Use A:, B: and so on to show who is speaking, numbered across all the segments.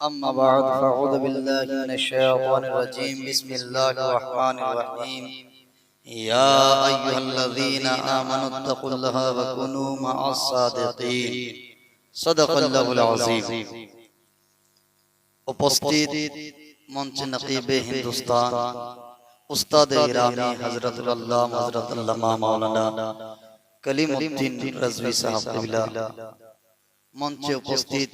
A: أما بعد فأعوذ بالله من الشيطان الرجيم بسم الله الرحمن الرحيم يا أيها الذين آمنوا اتقوا الله وكونوا مع الصادقين صدق الله العظيم উপস্থিত মঞ্চে নকিবে হিন্দুস্তান উস্তাদ ইরানি হযরতুল্লাহ হযরতুল্লাহ মাওলানা কলিমউদ্দিন রাজভী সাহেব কিবলা মঞ্চে উপস্থিত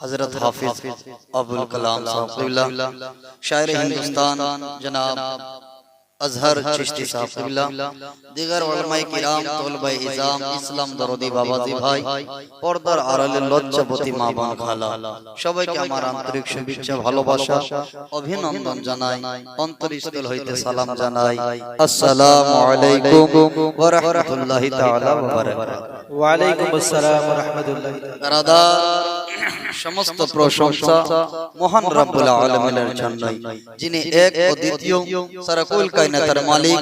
A: حضرت حافظ ابو الکلام صاحب شاعر ہندوستان جناب اظہر چشتی صاحب دیگر علماء کرام طلبہ حزام اسلام দরদি বাবা জি ভাই পর্দার আড়ালে লজ্জাবতী মা বোন খালা সবাইকে আমার আন্তরিক শুভেচ্ছা ভালোবাসা অভিনন্দন জানাই অন্তরস্থল হইতে সালাম জানাই। আসসালামু আলাইকুম ওয়া রাহমাতুল্লাহি তাআলা ওয়া বারাকাতুহু।
B: ওয়া আলাইকুম আসসালাম ওয়া রাহমাতুল্লাহি
A: তাআলা সমস্ত প্রশংসা মহান রব্বুল আলামিনের জন্যই। যিনি এক ও দ্বিতীয় সারা কুল কায়নাতের মালিক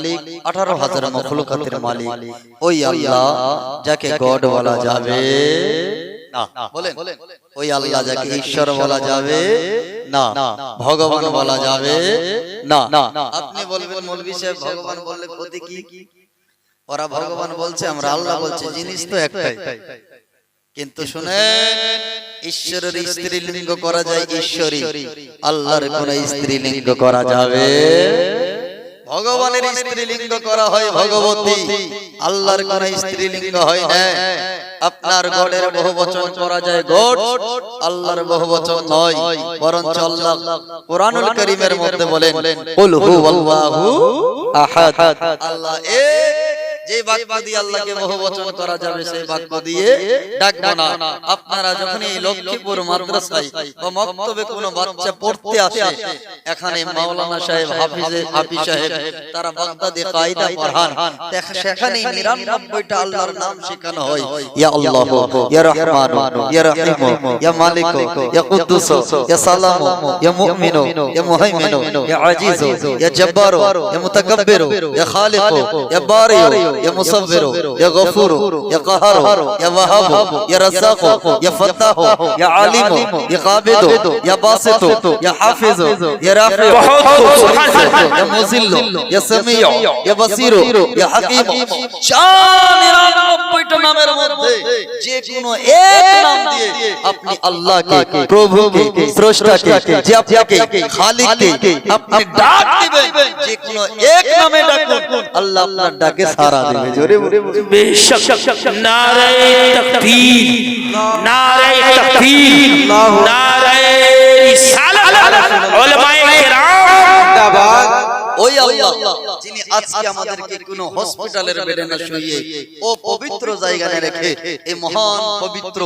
A: 18000 মখলুকাতের মালিক। ওই আল্লাহ যাকে গড বলা যাবে। না বলেন। ওই আল্লাহ যাকে ঈশ্বর বলা যাবে। না ভগবান বলা যাবে। না আপনি বলবেন মৌলভী সাহেব ভগবান বললে ক্ষতি কি? ওরা ভগবান বলছে আমরা আল্লাহ বলছে জিনিস তো একটাই। কিন্তু শুনেন ঈশ্বরের স্ত্রীলিঙ্গ করা যায় ঈশ্বরী। আল্লাহর কোন স্ত্রীলিঙ্গ করা যাবে? ভগবানের স্ত্রীলিঙ্গ করা হয় ভগবতী। আল্লাহর কোন স্ত্রীলিঙ্গ হয় না আপনার গড়ের বহু বচন করা যায় গড। আল্লাহর বহু বচন নয়। বরঞ্চ আল্লাহ কোরআনুল কারীমের মধ্যে বলেন কুল হুয়াল্লাহু আহাদ। আল্লাহ এক যে বাক্য দিয়ে আল্লাহকে বহুবচন করা যাবে সেই বাক্য দিয়ে ডাকবো না। আপনারা যখন এই লক্ষ্মীপুর মাদ্রাসায় বা মক্তবে কোনো বাচ্চা পড়তে আসে এখানে মাওলানা সাহেব হাফিজে হাফিজ সাহেব তারা বাগদাদে কায়দা পড়ান। সেখানে 99টা আল্লাহর নাম শেখানো হয়। ইয়া আল্লাহ ইয়া রহমান ইয়া রহিম ইয়া মালিক ইয়া কুদ্দুস ইয়া সালাম ইয়া মুমিন ইয়া মুহাইমিন ইয়া আজিজ ইয়া জব্বার ইয়া মুতাকাব্বির ইয়া খালিক ইয়া বারি يا مصور يا غفور يا قهار يا وهاب يا رزاق يا فتاح يا عالم يا قابض يا باسط يا حافظ يا رافع يا مذل يا سميع يا بصير يا حكيم শান 99টা নামের মধ্যে যে কোনো এক নাম দিয়ে আপনি আল্লাহকে প্রভুকে স্রষ্টাকে যে আপনাকে খালিককে আপনি ডাক দিবেন যে কোনো এক নামে ডাকুন আল্লাহ আপনার ডাকে সাড়া দেবে জোরে
B: বেশক নারে তাকবীর নারে তাকবীর রিসালাত।
A: ওই আল্লাহ যিনি আজকে আমাদেরকে কোন হসপিটালের বেডে না শুইয়ে ও পবিত্র জায়গায় রেখে এই মহান পবিত্র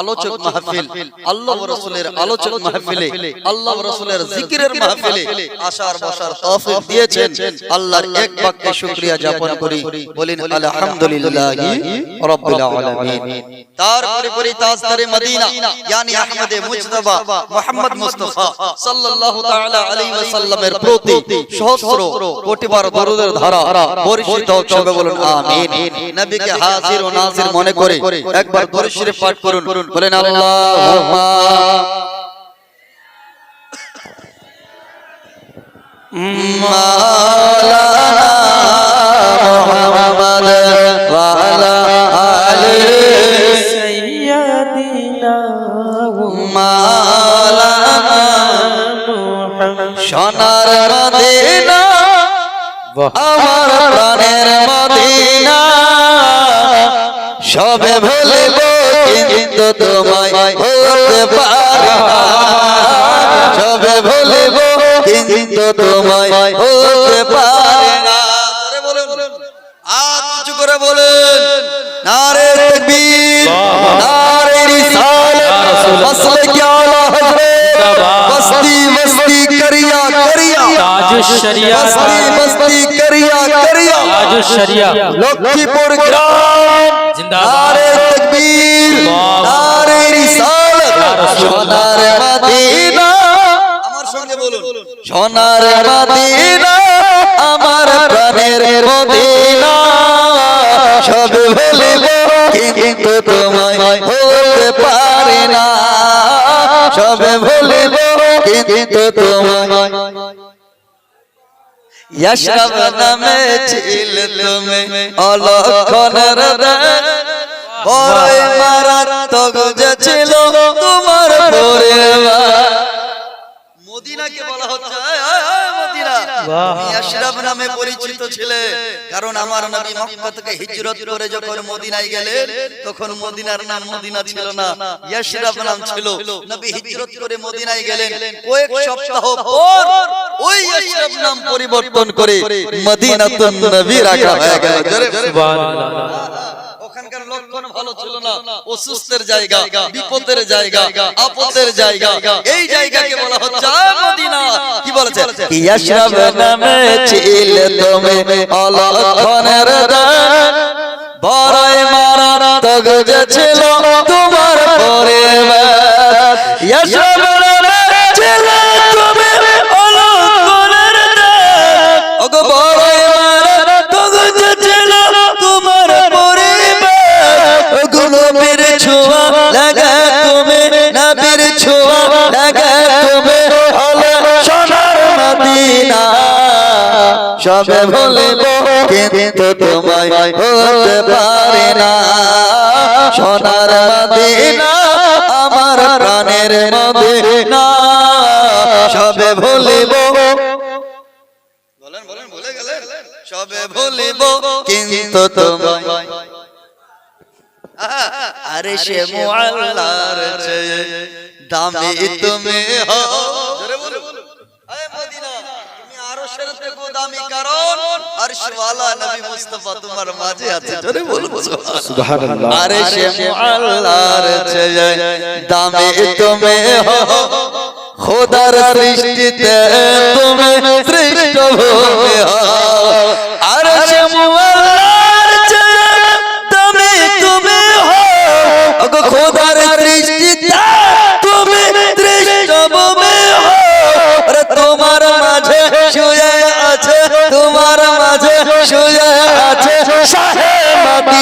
A: আলোচক মাহফিল আল্লাহ রাসূলের আলোচক মাহফিলে আল্লাহ রাসূলের জিকিরের মাহফিলে আসার বসার তৌফিক দিয়েছেন। আল্লাহর এক বাক্যে শুকরিয়া জ্ঞাপন করি। বলেন আলহামদুলিল্লাহি রাব্বিল আলামিন। তার পরিপরি তাজদারে মদিনা ইয়ানি আহমদে মুজতবা মুহাম্মদ মুস্তাফা সাল্লাল্লাহু তাআলা আলাইহি ওয়াসাল্লামের প্রতি সহস্র দরুদের হাজির ও নাজির মনে করে একবার দরুদ পাঠ করুন বলেন আল্লাহুম্মা। আমার প্রাণের মদিনা সবে ভুলিব কিন্তু তোমায় ভুলতে পারি সবে ভুলিব কিন্তু তোমায় ভুলতে পারি না। আর কিছু করে বলেন। নারে তাকবীর নারে রিসালাত। মাসলে কি আলা হযরত বস্তি বস্তি করিয়া করিয়া
B: তাজুশ শরিয়া
A: বস্তি বস্তি করিয়া করিয়া
B: শরিয়া
A: লক্ষ্মীপুর গ্রাম। নারে তাকবীর নারে রিসালাত সোনার মদিনা আমার সঙ্গে বলুন। সোনার মদিনা আমার প্রাণের মদিনা। সব ভুলিব কিন্তু তোমায় ভুলতে পারি না। সবে ভুলিব কিন্তু তোমায় ইয়াশরাব নামে ছিল তুমি অলক্ষণের বড়ই মারাত্মক তোমার আশরাফ নামে পরিচিত ছিলে। কারণ আমার নবী মক্কা থেকে হিজরত করে যখন মদিনায় গেলেন তখন মদিনার নাম মদিনা ছিল না ইয়াশরাফ নাম ছিল। নবী হিজরত করে মদিনায় গেলেন। কয়েক সপ্তাহ পর ওই ইয়াশরাফ নাম পরিবর্তন করে মদিনাতুন নবী রাখা হয়ে গেল।
B: সুবহানাল্লাহ।
A: লক্ষণ ভালো ছিল না? অসুস্থের জায়গা বিপদের জায়গা আপদের জায়গা। এই জায়গাকে বলা হচ্ছে মদিনা। কি বলেছে? ইয়াশরাব নামে ছিল তুমি অলক্ষণের দান। বড়ই মারা তগ ছিল সবে ভুলিব কিন্তু তোমায় হতে পারে না। সোনার মদিনা আমার প্রাণের মদিনা সবে ভুলিব বলেন বলেন ভুলে গেলেন। সবে ভুলিব কিন্তু তোমায়। আরে সে মুআল্লার চেয়ে দামি তুমি হও জোরে বলো আরে মদিনা তুমি আরশের থেকেও দামি কারণ। আরশওয়ালা নবী মুস্তাফা তোমার মাঝে আছে জোরে বলব
B: সুবহানাল্লাহ।
A: আরে সে মুআল্লার চেয়ে দামি তুমি হও। খোদার সৃষ্টিতে তুমি সৃষ্টভূমি হও। আরে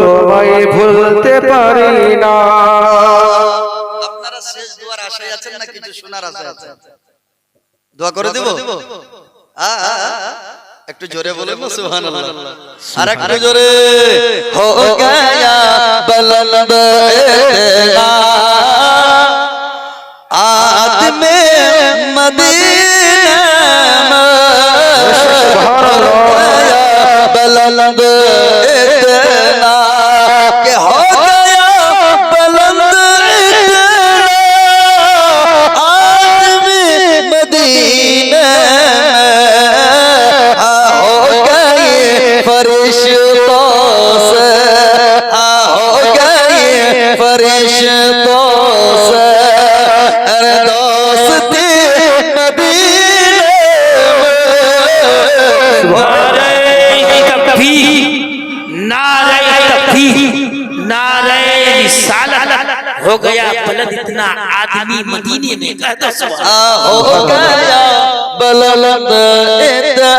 B: তোমায় ভুলতে পারি না।
A: আপনারা শেষ দুয়ার আছেন না কিছু শোনার আশা আছে দোয়া করে একটু জোরে বলে সুহান আর একটু জোরে। হো গয়া বলন্দ আদমে
B: বলন্দ تک تھی۔ نعرہ رسالت ہو گیا، بلد اتنا آدمی مدینی میں کہتا
A: سبحان ہو گیا، بلد اتنا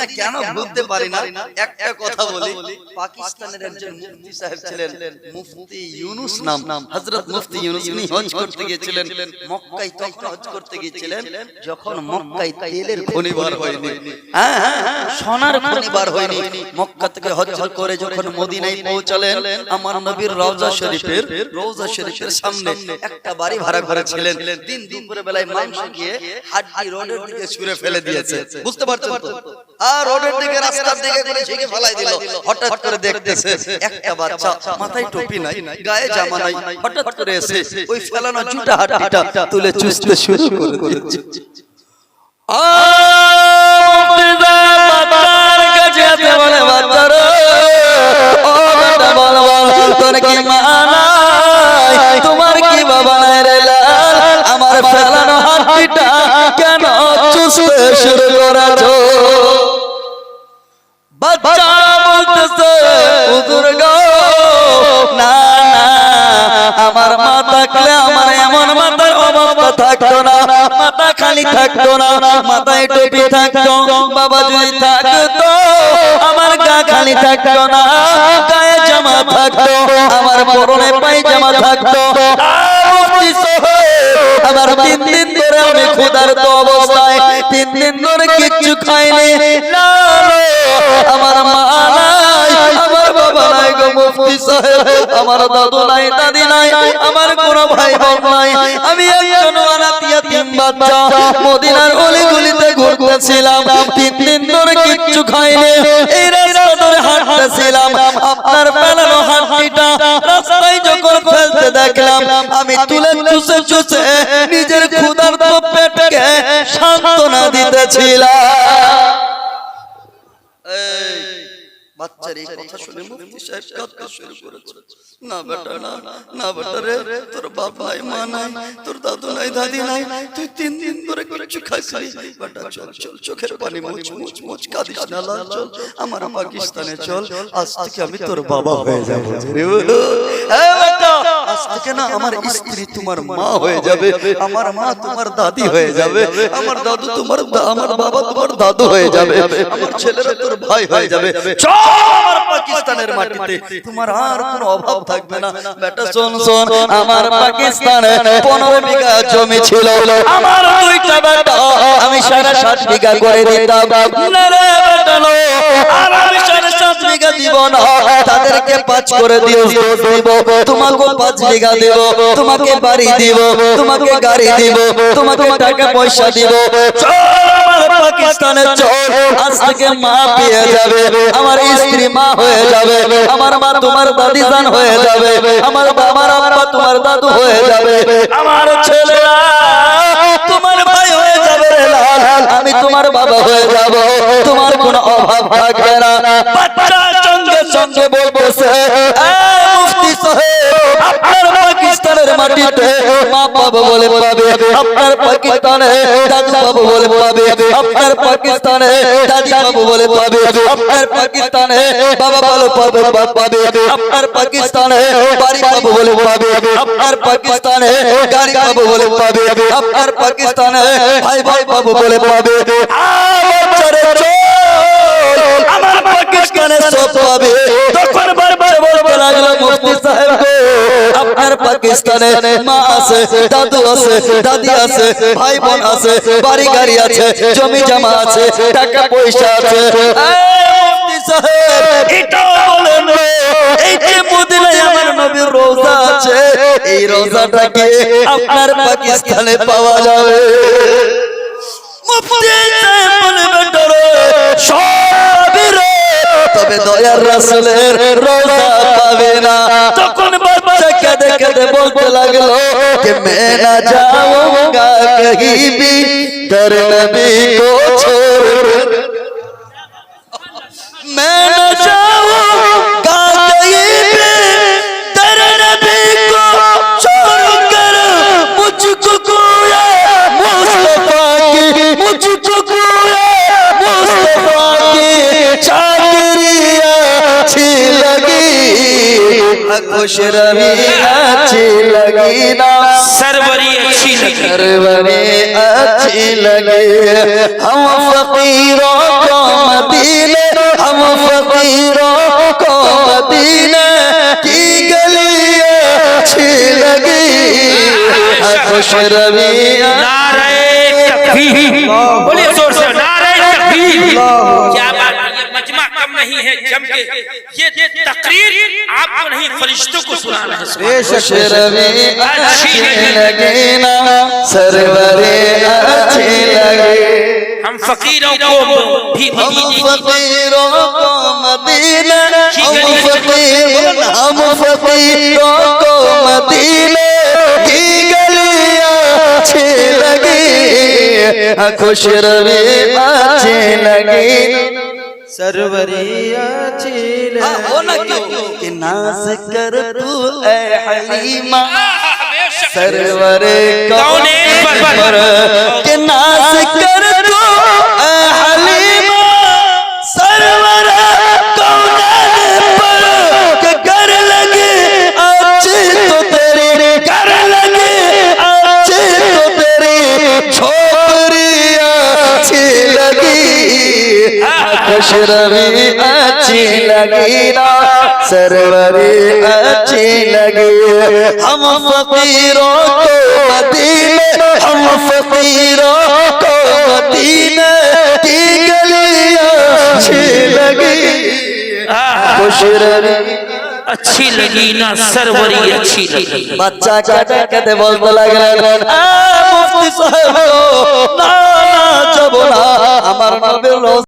A: না কেন? বুঝতে পারি না। একটা কথা বলি। পাকিস্তানের একজন মুফতি সাহেব ছিলেন। মুফতি ইউনুস নাম। নাম। হযরত মুফতি ইউনুস উনি হজ করতে গিয়েছিলেন। মক্কায় তখন হজ করতে গিয়েছিলেন। যখন মক্কায় তেলের খনিবার হয়নি। হ্যাঁ, হ্যাঁ, হ্যাঁ। সোনার খনিবার হয়নি। মক্কা থেকে হজ করে যখন মদিনায় পৌঁছালেন আমার নবীর রওজা শরীফের রওজা শরীফের সামনে একটা বাড়ি ভাড়া করেছিলেন। দিন দুপুরে বেলায় মাংস গিয়ে হাড্ডি রোডের দিকে ছুঁড়ে ফেলে দিয়েছে বুঝতে পারছেন তো রোডের দিকে রাস্তার দিকে করে ঝেঁকে ফেলাই দিল। হঠাৎ করে দেখতেছে একটা বাচ্চা মাথায় টুপি নাই গায়ে জামা নাই হঠাৎ করে এসে ওই ফেলানো জুটা হাড্ডিটা তুলে চুষতে শুরু করে দিয়েছে। রে গা থাকতো না, গায়ে জামা থাকতো, আমার পরনে পায়জামা থাকতো। আমার তিন দিন ধরে আমি ক্ষুধার্ত অবস্থায়, তিন দিন ধরে কিচ্ছু খাইনি। আমার মা আমার দাদু নাই, দাদি নাই, আমার কোনো ভাই বোন নাই। আমি একজন অনাথ ইয়াতীম বাচ্চা, মদিনার অলিগলিতে ঘুরতেছিলাম, তিন দিন ধরে কিচ্ছু খাইনি। এই সান্ত্বনা দিতেছিলাম বাচ্চার এই কথা শুনে মুফতি সাহেব কাঁদতে শুরু করেছে। না বেটা না না বেটা রে তোর বাপ নাই মা নাই তোর দাদু নাই দাদি নাই তুই তিন দিন ধরে কিছু খাইছিস বেটা চল চল চোখের পানি মুছ মুছ মুছ কাঁদিস না লাল চল আমার পাকিস্তানে চল আজ থেকে আমি তোর বাবা হয়ে যাব। রে বেটা থেকে না আমার স্ত্রী তোমার মা হয়ে যাবে। আমার মা তোমার দাদি হয়ে যাবে। আমার দাদু তোমার আমার বাবা তোমার দাদু হয়ে যাবে। আমার ছেলেরা তোর ভাই হয়ে যাবে। চল পাকিস্তানের মাটিতে। তোমার আর কোনো অভাব থাকবে না। বেটা শোন শোন আমার পাকিস্তানে পনেরো বিঘা জমি ছিল। আমার দুইটা বেটা আমি সাড়ে সাত বিঘা করে দিতাম। না রে বেটা আর আমি সাড়ে সাত বিঘা দিব না তাদেরকে পাঁচ করে দিও দিব। তোমাকে পাঁচ বিঘা দিব। তোমাকে বাড়ি দিব। তোমাকে গাড়ি দিব। তোমাকে টাকা পয়সা দিব। চল আমার পাকিস্তানে চল আজ থেকে মা পেয়ে যাবে। আমার স্ত্রী মা হয়ে যাবে। আমার মা তোমার হয়ে যাবে। আমার আব্বা তোমার দাদু হয়ে যাবে। আমার ছেলেরা তোমার ভাই হয়ে যাবে। আমি তোমার বাবা হয়ে যাব। তোমার কোনো অভাব থাকবে না। বাচ্চা সঙ্গে সঙ্গে বলতেছে "এই মুফতি সাহেব আপনার পাকিস্তানের মাটিতে মা বাবা বলে পাবে আপনার পাকিস্তানে দাদু বাবু বলে পাবে আপনার পাকিস্তানে দাদি বাবু বলে পাবে আপনার পাকিস্তানে বাবা বলে পাবে বাপ পাবে আপনার পাকিস্তানে বাড়ি বাবু বলে পাবে আপনার পাকিস্তানে গাড়ি বাবু বলে পাবে আপনার পাকিস্তানে ভাই ভাই বাবু বলে পাবে আমার চরে চোর, আমার পাকিস্তানে সব পাবে তখন বারবার বলতে লাগল মুফতি সাহেব গো, আপনার পাকিস্তানে মা আছে দাদু আছে দাদি আছে ভাই বোন আছে বাড়ি গাড়ি আছে জমি জমা আছে টাকা পয়সা আছে। মুফতি সাহেব, এটাও বলেন এই যে মদিনায় আমার নবীর রোজা আছে এই রোজাটাকে আপনার পাকিস্তানে পাওয়া যাবে? মুফতি সাহেব রে, তবে দয়ার রাসুলের রোজা পাবে না। তখন বাচ্চা কেঁদে কেঁদে বলতে লাগল যে মে না যাওগা কহি ভি তর নবী কো ছোড়। মে না खुश रही अच्छी लगी ना
B: सरवरी अच्छी लगी
A: सरवरे अच्छी लगे हम फकीरों को मदीने हम फकीरों को मदीने की गलियां अच्छी लगी खुश रवि
B: नारे तकबीर बोलिए जोर से नारे तकबीर क्या बात है ये मजमा कम नहीं है जम के ये तकरीर आपको नहीं फरिश्तों को सुनाना है सुभान
A: खुश रवि अच्छी लगे ना सरवरे अच्छी लगे
B: हम फकीरों को भी
A: हम
B: मदीने की
A: फकीरों को मदीने हम फकीर हम फकीरों को मदीने की गलियां अच्छी लगी खुश रवि अच्छी लगी
C: सरवरिया छिले
A: हो ना क्यों कि नाज कर तू ए हलीमा सरवरे
B: कौने पर-
A: पर के नाज कर कशरवी अच्छी लगी ना सरवरी अच्छी लगी हम फकीरों को मदीने हम फकीरों को मदीने की गलियां अच्छी लगी खुशरवी
B: अच्छी लगी ना सरवरी अच्छी लगी
A: बच्चा कहते कहते बोलते लग रहे मुफ्ती साहब ना ना जब ना हमारा नबी